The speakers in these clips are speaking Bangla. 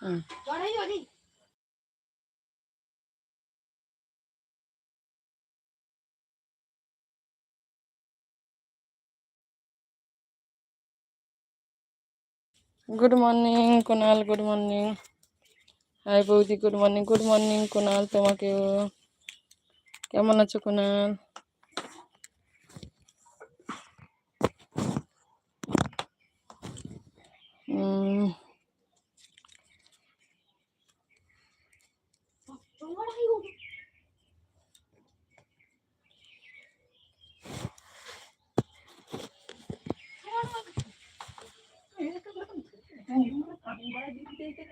হুম। Good morning Kunal good morning hi বৌদি good morning good morning Kunal তোমাকেও। কেমন আছো কুনাল উম, Baju 一下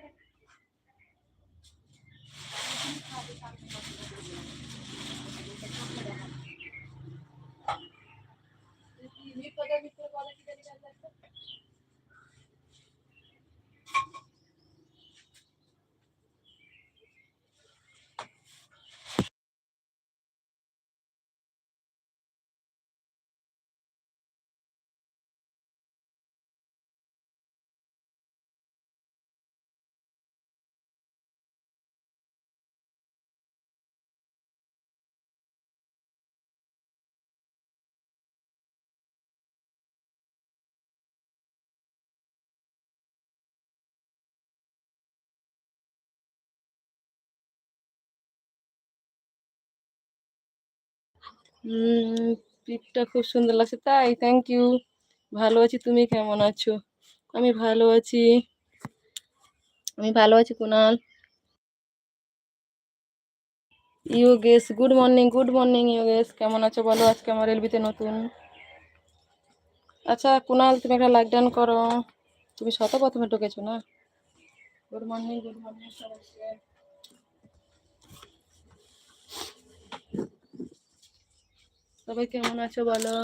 পিকটা খুব সুন্দর লাগছে। তাই থ্যাংক ইউ ভালো আছি, তুমি কেমন আছো? আমি ভালো আছি। আমি ভালো আছি, Kunal. Yogesh good morning good morning Yogesh. কেমন আছো বলো? আজকে আমার এলবিতে নতুন। আচ্ছা কুনাল, তুমি একটা লাইক ডান করো। তুমি শত প্রথমে ঢুকেছো না? গুড মর্নিং গুড মর্নিং সবাই কেমন আছো বলো?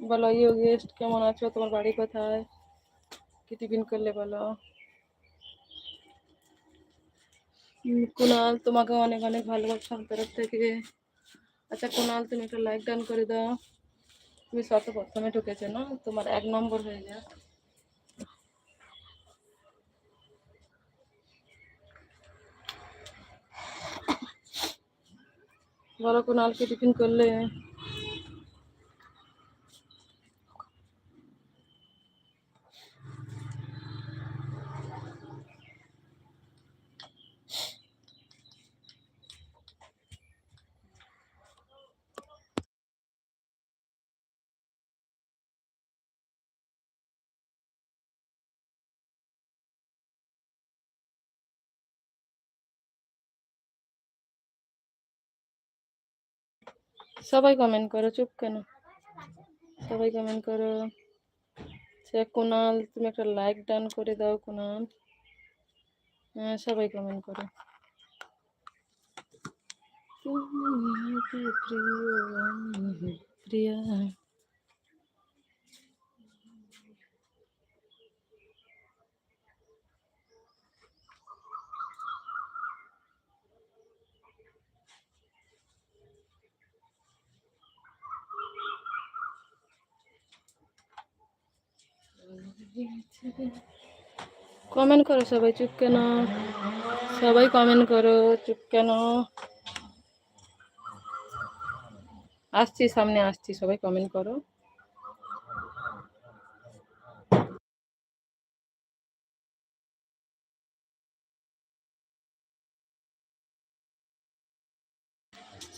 বলো ইয়োগেশ কেমন আছো? তোমার বাড়ি কোথায়? কি টিফিন করলে বলো? কুনাল তোমাকে অনেক অনেক ভালোবাসা তরফ থেকে। আচ্ছা কুনাল, তুমি একটা লাইক ডান করে দাও। তুমি শত প্রথমে ঢুকেছো না? তোমার এক নম্বর হয়ে যায় বলো কুনাল কি টিফিন করলে সবাই কমেন্ট করো, চুপ কেন? সবাই কমেন্ট করো। সে কুনাল, তুমি একটা লাইক ডান করে দাও কুনাল। হ্যাঁ সবাই কমেন্ট করো। প্রিয় প্রিয়া। কমেন্ট করো সবাই, চুপ কেন? সবাই কমেন্ট করো, চুপ কেন? আসছি, সামনে আসছি, সবাই কমেন্ট করো।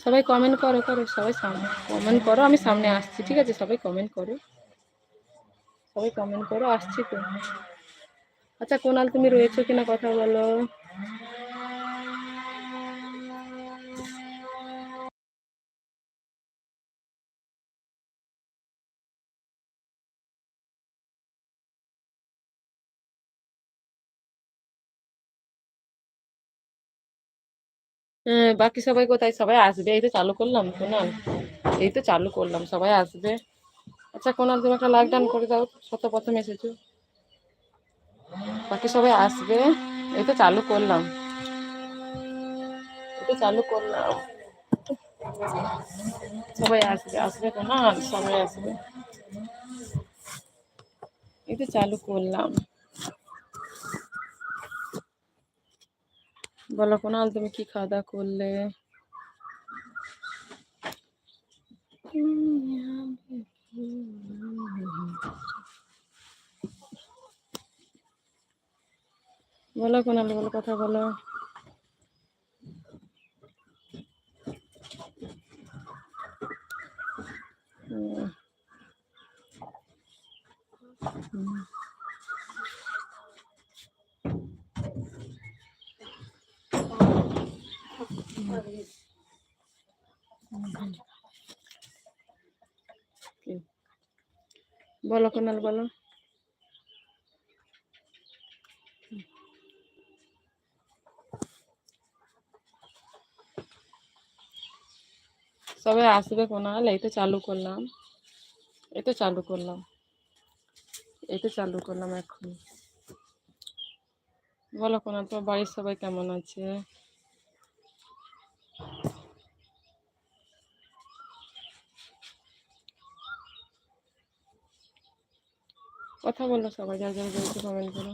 সবাই কমেন্ট করো করো, সবাই সামনে কমেন্ট করো, আমি সামনে আসছি, ঠিক আছে? সবাই কমেন্ট করো। সবাই কমেন্ট করো আসছি তো। আচ্ছা কোনাল তুমি রয়েছো কিনা কথা বলো। হ্যাঁ, বাকি সবাই কোথায়? সবাই আসবে? এই তো চালু করলাম কোনাল। এই তো চালু করলাম সবাই আসবে। আচ্ছা কোনাল, তুমি একটা লাইক ডান করে দাও শত প্রথম এসেছ। বাকি সবাই আসবে। এই তো চালু করলাম। তো চালু করলাম। সবাই আসবে আসবে কোনাল, সবাই আসবে। এই তো চালু করলাম। বলো কোনাল, তুমি কি খাওয়া দাওয়া করলে? বলো কোনাল বলো কথা বলো? বলো কোনাল বলো সবাই আসবে কোনাল এই তো চালু করলাম। এই তো চালু করলাম। এই তো চালু করলাম এখন। বলো কোনাল তোমার বাড়ির সবাই কেমন আছে? কথা বলল সবাই যা যা বলছে কমেন্ট করো।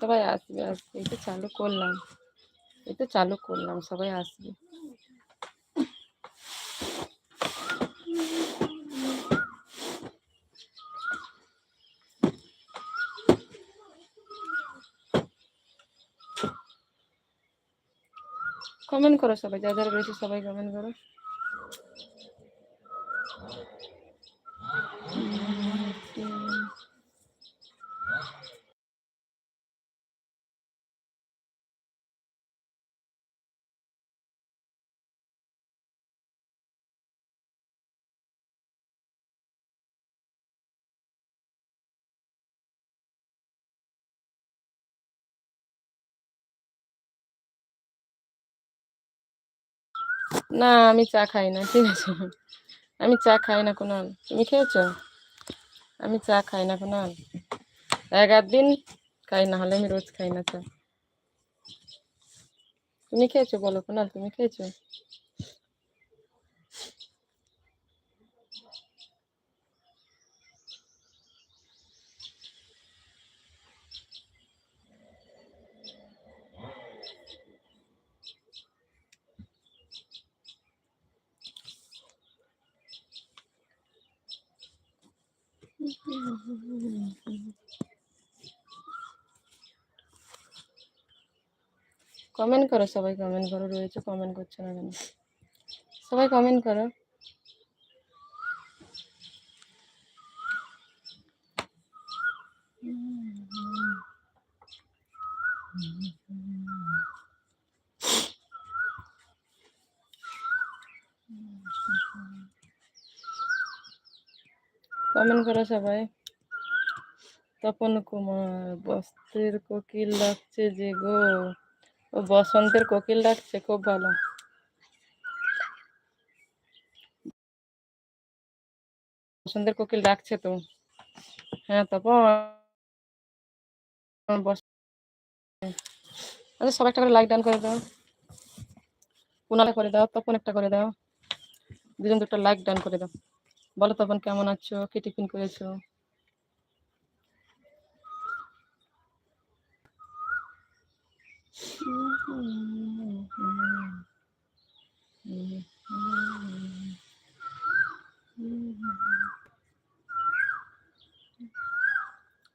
সবাই আসবে আসবে তো চালু করলাম। এই তো চালু করলাম, সবাই আসবে। কমেন্ট করো সবাই যা যারা রয়েছে সবাই কমেন্ট করো। না, আমি চা খাই না, ঠিক আছে। আমি চা খাই না, কোনাল। তুমি খেয়েছ? আমি চা খাই না, কোনাল। এক আধ দিন খাই, না হলে আমি রোজ খাই না চা। তুমি খেয়েছো, বলো, কোনাল, তুমি খেয়েছো? কমেন্ট করো সবাই কমেন্ট করো রয়েছে কমেন্ট করছ না কেন? সবাই কমেন্ট করো কমেন্ট করো সবাই। তপন কুমার বস্তির কোকিল ডাকছে যে গো। ও বসন্তের কোকিল ডাকছে, খুব ভালো। বসন্তের কোকিল ডাকছে তো। হ্যাঁ তপন। আচ্ছা সবাই একটা করে লাইক ডান করে দাও। কুনালে করে দাও, তপন একটা করে দাও। দুজন দুটো লাইক ডান করে দাও। বলো তপন কেমন আছো? কি টিফিন করেছ?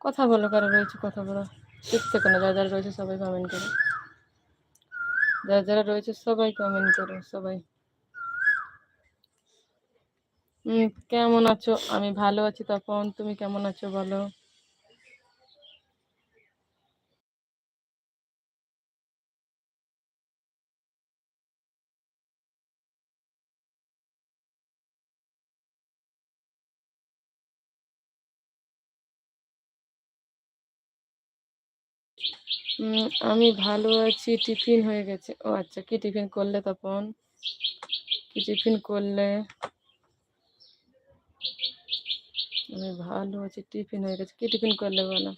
কথা বলো, কারও রয়েছে কথা বলো। শিখছে কেন যারা যারা রয়েছে সবাই কমেন্ট করো। যারা যারা রয়েছে সবাই কমেন্ট করো, সবাই। কেমন আছো? আমি ভালো আছি তখন তুমি কেমন আছো বলো? আমি ভালো আছি, টিফিন হয়ে গেছে। ও আচ্ছা কি টিফিন করলে তখন কি টিফিন করলে? আমি ভালো আছি, টিফিন হয়ে গেছে, কি টিফিন করলে বলো?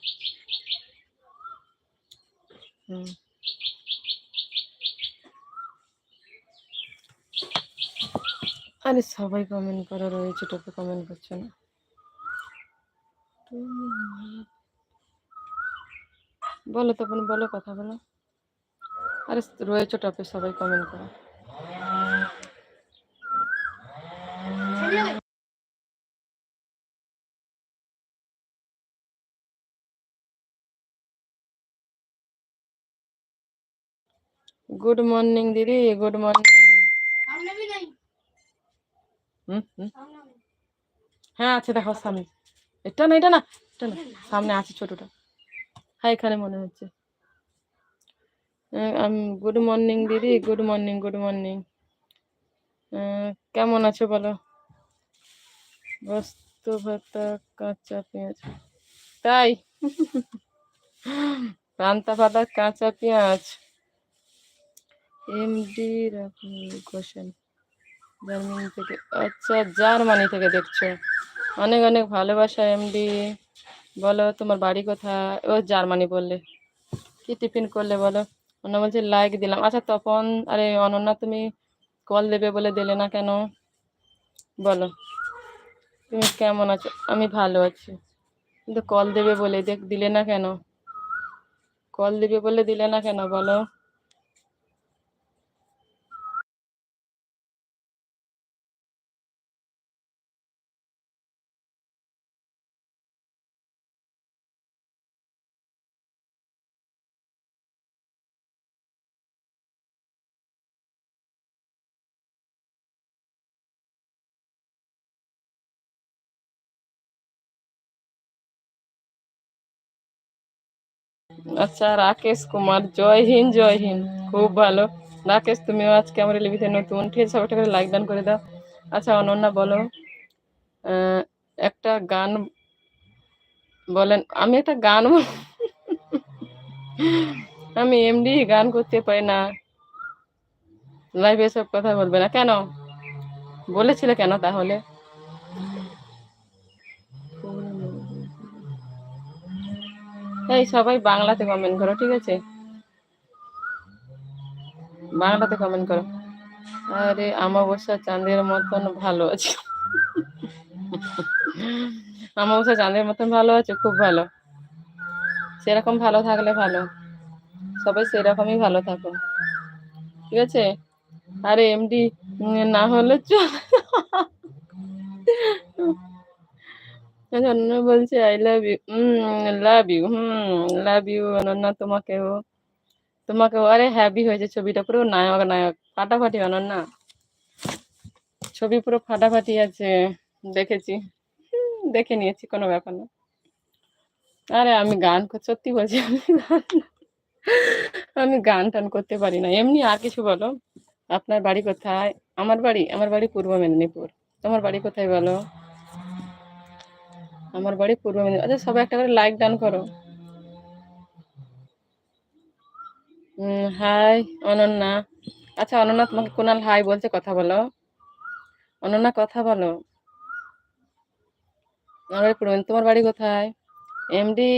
আরে সবাই কমেন্ট করা, রয়েছে টপে কমেন্ট করছে না। বলো তখন বলো কথা বলো। আরে রয়েছে টপে, সবাই কমেন্ট করো। গুড মর্নিং দিদি। গুড মর্নিং হ্যাঁ আছে, দেখো, সামনে। এটা না এটা না এটা না। সামনে আছে ছোটটা। হ্যাঁ এখানে মনে হচ্ছে। গুড মর্নিং দিদি। গুড মর্নিং গুড মর্নিং কেমন আছো বলো? বস্তু, ভাতা, কাঁচা, পেঁয়াজ। তাই? পান্তা, ভাতা, কাঁচা, পেঁয়াজ। এমডি কোশ্চেন জার্মানি থেকে আচ্ছা জার্মানি থেকে দেখছ। অনেক অনেক ভালোবাসা এমডি বলো, তোমার বাড়ি কোথায়? ও, জার্মানি বললে। কি টিফিন করলে বলো? অন্য বলছে লাইক দিলাম। আচ্ছা তপন, আরে অনন্যা, তুমি কল দেবে বলে দিলে না কেন? বলো। তুমি কেমন আছো? আমি ভালো আছি। কিন্তু কল দেবে বলে দেখ, দিলে না কেন? কল দিবে বলে দিলে না কেন? বলো। আচ্ছা রাকেশ কুমার, জয় হিন্দ জয় হিন্দ। খুব ভালো। রাকেশ, তুমিও আজকে আমার লিভিতে নতুন ঠিক আছে সবাইটা করে লাইক দান করে দাও। আচ্ছা অনন্যা, বলো। একটা গান বলেন। আমি একটা গান আমি এমনি গান করতে পারি না। লাইভে সব কথা বলবে না। কেন? বলেছিলে কেন তাহলে? এই সবাই বাংলাতে কমেন্ট করো, ঠিক আছে? বাংলাতে কমেন্ট করো। আরে আমাবস্যা চাঁদের মতন ভালো আছে। আমাবস্যা চাঁদের মতন ভালো আছে, খুব ভালো। সেরকম ভালো থাকলে ভালো। সবাই সেরকমই ভালো থাকো। ঠিক আছে? আরে এমডি না হলে চল। অনন্য বলছে I love you hmm love you hmm love you Ananya তোমাকেও। তোমাকেও, আরে হ্যাপি হয়েছে ছবিটা, পুরো নায়ক নায়ক। ফাটাফাটি অনন্যা ছবি পুরো ফাটাফাটি আছে, দেখেছি। দেখে নিয়েছি, কোনো ব্যাপার না। আরে আমি গান সত্যি বলছি, আমি আমি গান টান করতে পারি না। এমনি আর কিছু বলো? আপনার বাড়ি কোথায়? আমার বাড়ি আমার বাড়ি পূর্ব মেদিনীপুর। তোমার বাড়ি কোথায় বলো? আমার বাড়ি পূর্ব মেদিনীপুর। আচ্ছা সবাই একটা করে লাইক ডান করো। হাই অনন্যা। আচ্ছা অনন্যা, তোমাকে কোনাল হাই বলছে, কথা বলো। অনন্যা, কথা বলো। আমার বাড়ি পূর্ব। তোমার বাড়ি কোথায়? এমডি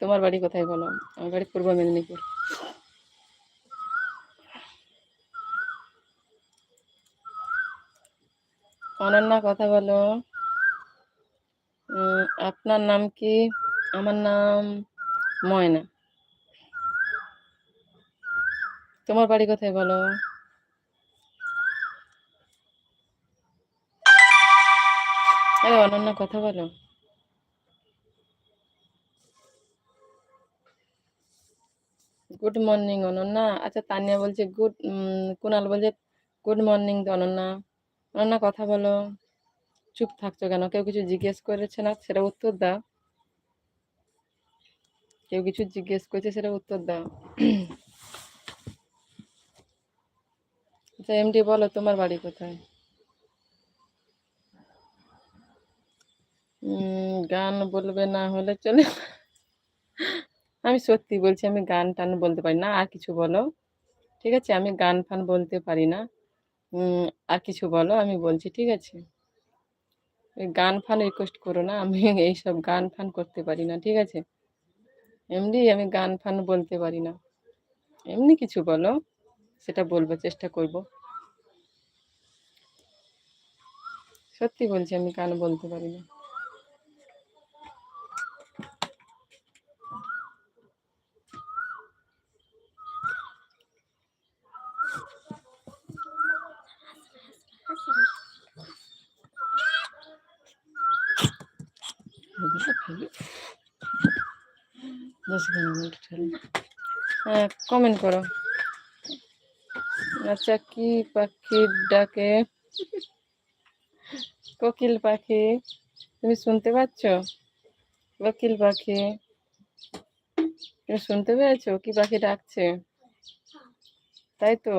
তোমার বাড়ি কোথায় বলো? আমার বাড়ি পূর্ব মেদিনীপুর। অনন্যা, কথা বলো। আপনার নাম কি? আমার নাম ময়না। তোমার বাড়ি কোথায় বলো? আরে অনন্যা কথা বলো। Good morning Ananya. আচ্ছা তানিয়া বলছে গুড কুনাল বলছে গুড মর্নিং অনন্যা। অনন্যা কথা বলো। চুপ থাকছো কেন? কেউ কিছু জিজ্ঞেস করেছে না, সেটা উত্তর দাও। কেউ কিছু জিজ্ঞেস করেছে, সেটা উত্তর দাও। আচ্ছা এমডি বলো, তোমার বাড়ি কোথায়? গান বলবে না হলে চলে আমি সত্যি বলছি, আমি গান টান বলতে পারি না, আর কিছু বলো। ঠিক আছে, আমি গান ফান বলতে পারি না। আর কিছু বলো, আমি বলছি, ঠিক আছে? গান ফান রিকোয়েস্ট করো না, আমি এইসব গান ফান করতে পারি না, ঠিক আছে? এমনি আমি গান ফান বলতে পারি না। এমনি কিছু বলো, সেটা বলব চেষ্টা করব। সত্যি বলছি, আমি গান বলতে পারি না। হ্যাঁ কমেন্ট করো। আচ্ছা কি পাখির ডাকে? কোকিল পাখি। তুমি শুনতে পাচ্ছ? কোকিল পাখি। তুমি শুনতে পেয়েছ? কি পাখি ডাকছে? তাই তো।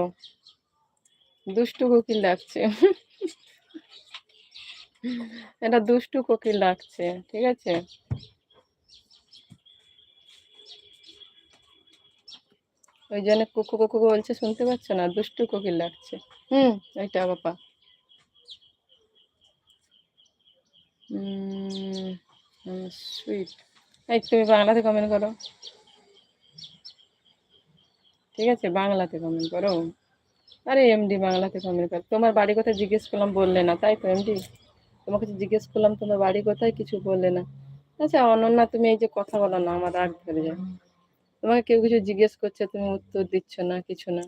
দুষ্টু কোকিল ডাকছে। এটা দুষ্টু কোকিল ডাকছে, ঠিক আছে? ওই জন্য কুকু কুকু বলছে শুনতে পাচ্ছ না? দুষ্টু কোকিল লাগছে। হুম। ওইটা বাবা। সুইট এই তুমি বাংলাতে কমেন্ট করো। ঠিক আছে বাংলাতে কমেন্ট করো। আরে এমডি বাংলাতে কমেন্ট করো। তোমার বাড়ি কোথায় জিজ্ঞেস করলাম বললে না। তাই তো এমডি তোমাকে জিজ্ঞেস করলাম তোমার বাড়ি কোথায়? কিছু বললে না। আচ্ছা অনন্যা তুমি এই যে কথা বলো না আমার রাগ ধরে যায়। তোমাকে কেউ কিছু জিজ্ঞেস করছে, তুমি উত্তর দিচ্ছ না, কিছু না।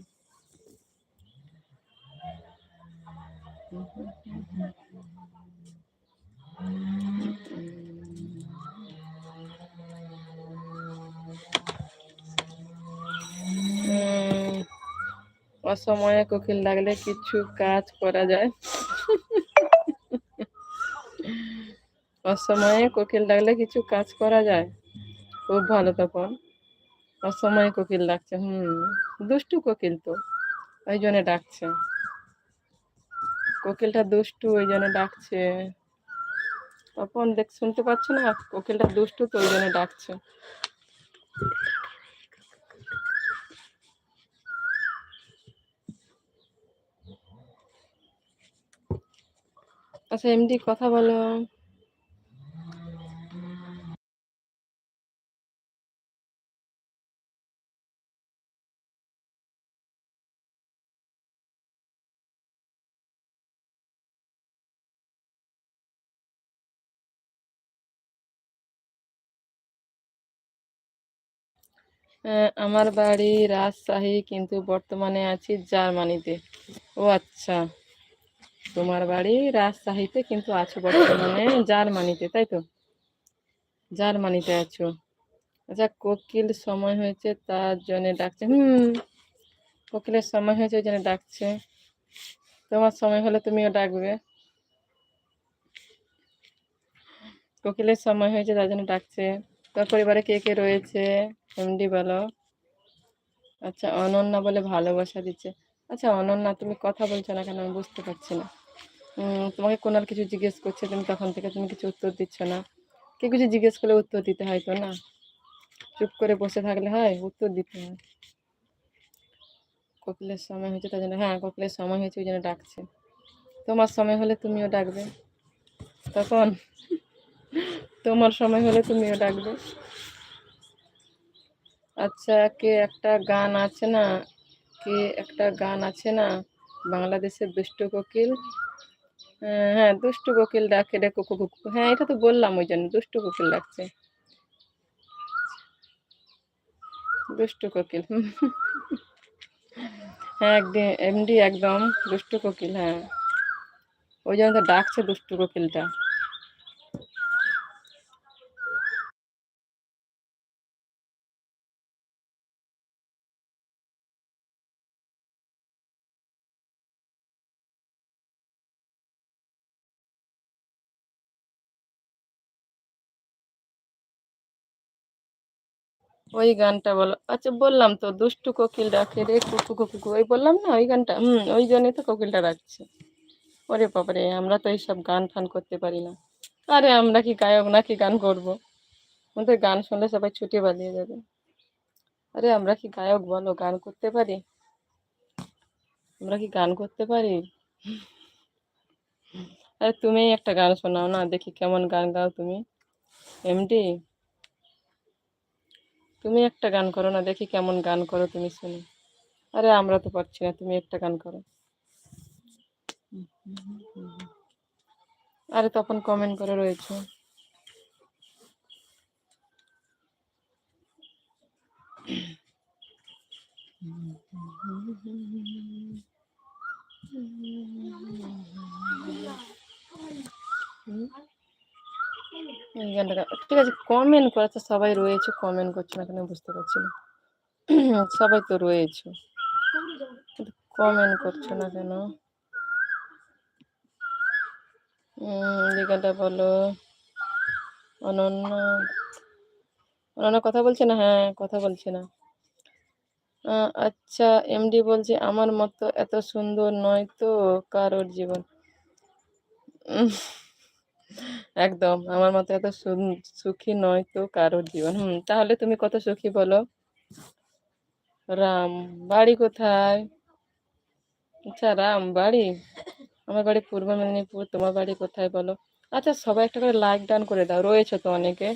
অসময়ে কোকিল লাগলে কিছু কাজ করা যায়। অসময়ে কোকিল ডাকলে কিছু কাজ করা যায়। খুব ভালো তখন অসময়ে কোকিল ডাকছে, হুম, দুষ্টু কোকিল তো, ওই জন্য ডাকছে। কোকিলটা দুষ্টু, ওই জন্য ডাকছে। তখন দেখ, শুনতে পাচ্ছ না? কোকিলটা দুষ্টু তো, ওই জন্য ডাকছে। আচ্ছা এমডি কথা বলো। আমার বাড়ি রাজশাহী, কিন্তু বর্তমানে আছি জার্মানিতে। ও আচ্ছা তোমার বাড়ি রাজশাহীতে, কিন্তু আছো বর্তমানে জার্মানিতে, তাই তো? জার্মানিতে আছো। আচ্ছা কোকিল সময় হয়েছে তার জন্য ডাকছে। হুম, কোকিলের সময় হয়েছে, ওই জন্য ডাকছে। তোমার সময় হলে তুমিও ডাকবে। কোকিলের সময় হয়েছে তার জন্য ডাকছে। তোর পরিবারে কে কে রয়েছে? এমডি বলো। আচ্ছা অনন্যা বলে ভালোবাসা দিচ্ছে। আচ্ছা অনন্যা, তুমি কথা বলছো না কেন? আমি বুঝতে পারছি না। তোমাকে কোনার কিছু জিজ্ঞেস করছে, তুমি তখন থেকে তুমি কিছু উত্তর দিচ্ছ না। কে কিছু জিজ্ঞেস করলে উত্তর দিতে হয় তো না? চুপ করে বসে থাকলে হয়, উত্তর দিতে হয়। কপিলের সময় হয়েছে তার জন্য। হ্যাঁ কপিলের সময় হয়েছে, ওই জন্য ডাকছে। তোমার সময় হলে তুমিও ডাকবে। তখন তোমার সময় হলে তুমিও ডাকবে। আচ্ছা কে একটা গান আছে না? কে একটা গান আছে না? বাংলাদেশের দুষ্ট কোকিল। হ্যাঁ, হ্যাঁ দুষ্টু কোকিল ডাকে রে কুকু কুকু। হ্যাঁ এটা তো বললাম ওই জন্য দুষ্টু কোকিল ডাকছে। দুষ্টু কোকিল। হ্যাঁ একদিন এমডি একদম দুষ্টু কোকিল হ্যাঁ। ওই জন্য তো ডাকছে দুষ্টু কোকিলটা। ওই গানটা বলো। আচ্ছা বললাম তো, দুষ্টু কোকিল ডাকে রে, কুকু কুকু ওই বললাম না, ওই গানটা, হুম, ওই জন্যই তো কোকিলটা রাখছে ওরে বাবারে, আমরা তো এইসব গান ফান করতে পারি না। আরে, আমরা কি গায়ক নাকি গান করব? আমাদের গান শুনলে সবাই ছুটে বাজিয়ে যাবে। আরে, আমরা কি গায়ক বলো, গান করতে পারি? আমরা কি গান করতে পারি? আরে তুমিই একটা গান শোনাও না, দেখি কেমন গান গাও তুমি। এমডি? তুমি একটা গান করো না, দেখি কেমন গান করো তুমি শুনি। আরে, আমরা তো পারছি না, তুমি একটা গান করো। আরে, তখন কমেন্ট করে রয়েছে। গানটা ঠিক আছে কমেন্ট করে তো সবাই রয়েছে কমেন্ট করছে না কেন বুঝতে পারছি না। সবাই তো রয়েছে। কমেন্ট করছ না কেন? গানটা বলো। অনন্য অনন্য কথা বলছে না? হ্যাঁ কথা বলছে না। আচ্ছা এমডি বলছে, আমার মতো এত সুন্দর নয় তো কারোর জীবন? একদম, আমার মতো এত সুখী নয় তো কারোর জীবন। হুম, তাহলে তুমি কত সুখী বলো? রাম বাড়ি কোথায়? আচ্ছা রাম বাড়ি? আমার বাড়ি পূর্ব মেদিনীপুর, তোমার বাড়ি কোথায় বলো? আচ্ছা সবাই একটা করে লাইক ডান করে দাও, রয়েছে তো অনেকে,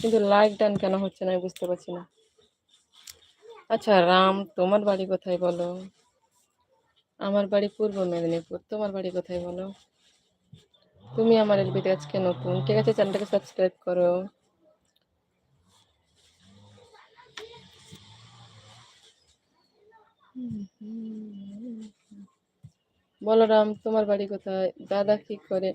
কিন্তু লাইক ডান কেন হচ্ছে না বুঝতে পারছি না। আচ্ছা রাম তোমার বাড়ি কোথায় বলো? আমার বাড়ি পূর্ব মেদিনীপুর, তোমার বাড়ি কোথায় বলো? তুমি আমার এলবিতে আজকে নতুন। ঠিক আছে, চ্যানেলটাকে সাবস্ক্রাইব করো। বলরাম, তোমার বাড়ি কোথায়? দাদা কি করে?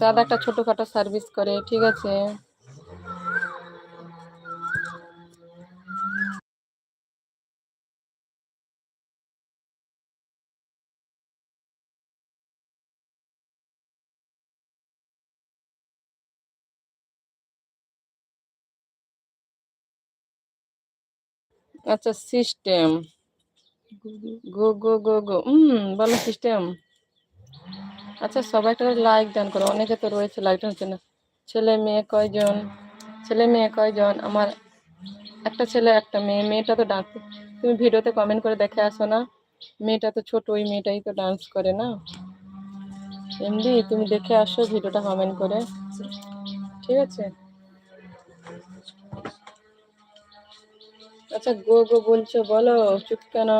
দাদা একটা ছোটখাটো সার্ভিস করে, ঠিক আছে? আচ্ছা সিস্টেম গো গো গো গো। হুম বলো সিস্টেম আচ্ছা সবাই একটা লাইক দান করো। অনেকে তো রয়েছে লাইক হচ্ছে না ছেলে, মেয়ে কয়জন? ছেলে, মেয়ে কয়জন? আমার একটা ছেলে, একটা মেয়ে। মেয়েটা তো ডান্স তুমি ভিডিওতে কমেন্ট করে দেখে আসো না। মেয়েটা তো ছোট, ওই মেয়েটাই তো ডান্স করে না। এমনি তুমি দেখে আসো ভিডিওটা কমেন্ট করে। ঠিক আছে? আচ্ছা গো গো বলছো, বলো, চুপ কেন?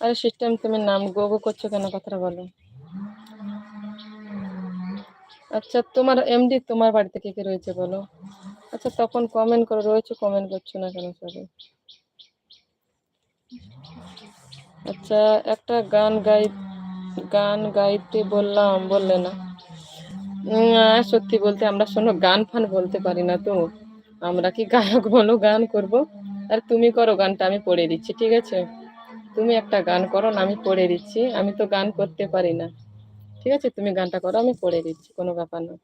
আরে সিস্টেম তুমি নাম গো গো করছ কেন কথাটা বলো। আচ্ছা তোমার এমডি তোমার বাড়িতে কে কে রয়েছে বলো। আচ্ছা তখন কমেন্ট করে, রয়েছে কমেন্ট করছ না কেন সবাই আচ্ছা একটা গান গাই, গান গাইতে বললাম, বললে না। সত্যি বলতে আমরা শোনো, গান ফান বলতে পারি না তো। আমরা কি গায়ক বলো, গান করব? আর তুমি করো গানটা, আমি পড়ে দিচ্ছি, ঠিক আছে? তুমি একটা গান করো আমি পড়ে দিচ্ছি। আমি তো গান করতে পারি না। ঠিক আছে, তুমি গানটা করো, আমি পড়ে দিচ্ছি, কোনো ব্যাপার না।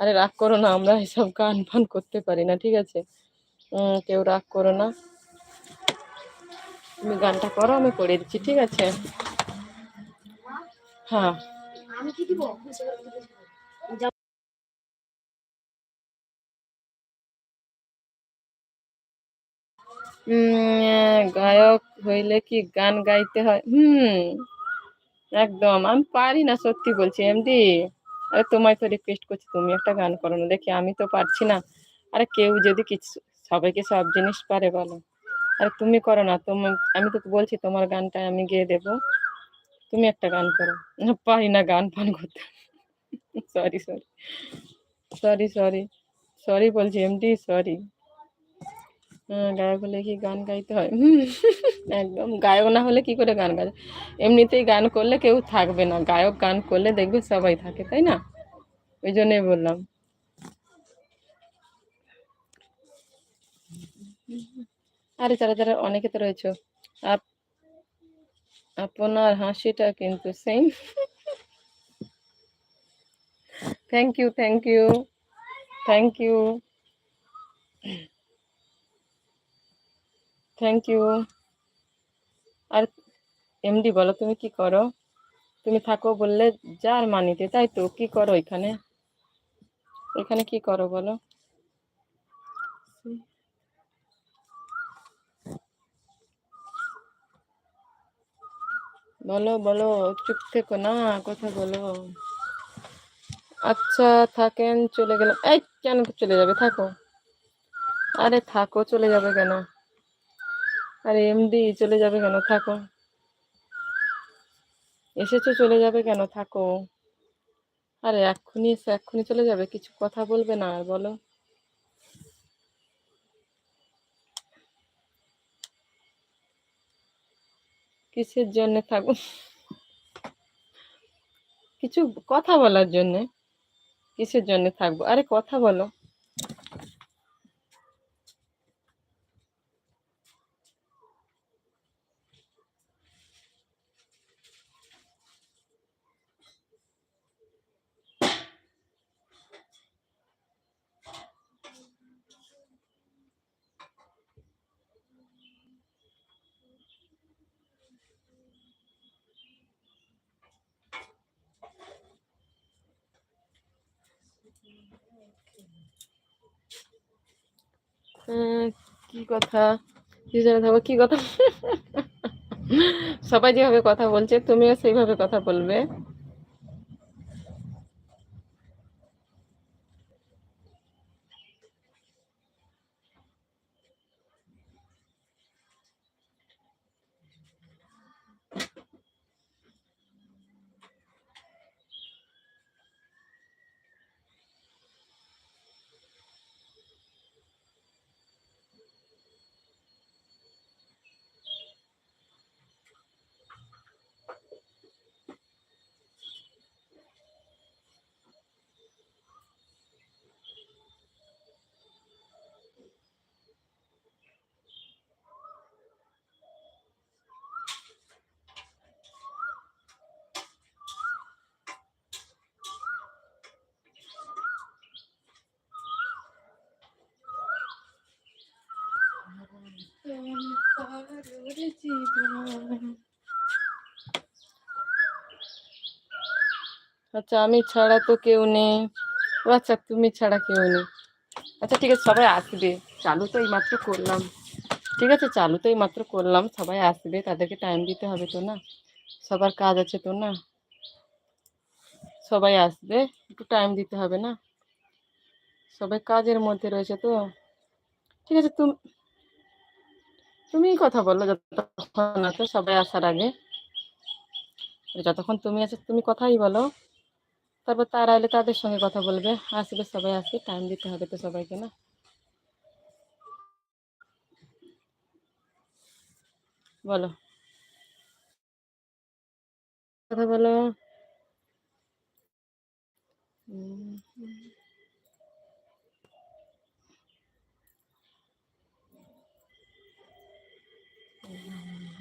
আরে রাগ করো না, আমরা এসব গান ফান করতে পারি না, ঠিক আছে? কেউ রাগ করো না। তুমি গানটা করো, আমি পড়ে দিচ্ছি, ঠিক আছে? হ্যাঁ। গায়ক হইলে কি গান গাইতে হয়? হুম, একদম। আমি পারি না, সত্যি বলছি। এমডি আরে তোমায় তো রিকোয়েস্ট করছি, তুমি একটা গান করো না। দেখি, আমি তো পারছি না। আরে কেউ যদি কিছু, সবাইকে সব জিনিস পারে বলো। আরে তুমি করো না তোমার আমি তো বলছি, তোমার গানটা আমি গেয়ে দেবো। তুমি একটা গান করো। পারি না গান পান করতে। Sorry sorry sorry sorry sorry বলছি, এমডি সরি গায়ক হলে কি গান গাইতে হয়? একদম। গায়ক না হলে কি করে গান গায়? এমনিতেই গান করলে কেউ থাকবে না। গায়ক গান করলে দেখবে সবাই থাকে, তাই না? ওই জন্যই বললাম। আরে যারা যারা অনেকে তো রয়েছে। আপনার হাসিটা কিন্তু same thank you thank you thank you thank you R MD বলো, তুমি কি করো? তুমি থাকো বললে যার মানিতে, তাই তো, কি করো এখানে? এখানে কি করো বলো? বলো বলো, চুপ থেকো না, কথা বলো। আচ্ছা থাকেন, চলে গেলাম। এই, কেন চলে যাবে? থাকো। আরে থাকো, চলে যাবে কেন? আরে এমডি, চলে যাবে কেন? থাকো। এসেছ, চলে যাবে কেন? থাকো। আরে এক্ষুনি এসে এক্ষুনি চলে যাবে? কিছু কথা বলবে না আর, বলো। কিসের জন্য থাকো? কিছু কথা বলার জন্যে। কিসের জন্য থাকব? আরে কথা বলো আহ, কি কথা দুজনে থাকব কি কথা? সবাই যেভাবে কথা বলছে তুমিও সেইভাবে কথা বলবে। আচ্ছা আমি ছাড়া তো কেউ নেই। আচ্ছা তুমি ছাড়া কেউ নেই। আচ্ছা ঠিক আছে, সবাই আসবে। চালু তো এইমাত্র করলাম। ঠিক আছে, চালু তো এইমাত্র করলাম। সবাই আসবে, তাদেরকে টাইম দিতে হবে তো না? সবার কাজ আছে তো না? সবাই আসবে, একটু টাইম দিতে হবে না? সবাই কাজের মধ্যে রয়েছে তো? ঠিক আছে, তুমি তুমিই কথা বলো যতক্ষণ আছো, সবাই আসার আগে। যতক্ষণ তুমি আছো, তুমি কথাই বলো। তারপর তারা এলে তাদের সঙ্গে কথা বলবে। আসবে সবাই আসবে টাইম দিতে হবে তো সবাইকে না? বলো। কথা বলো।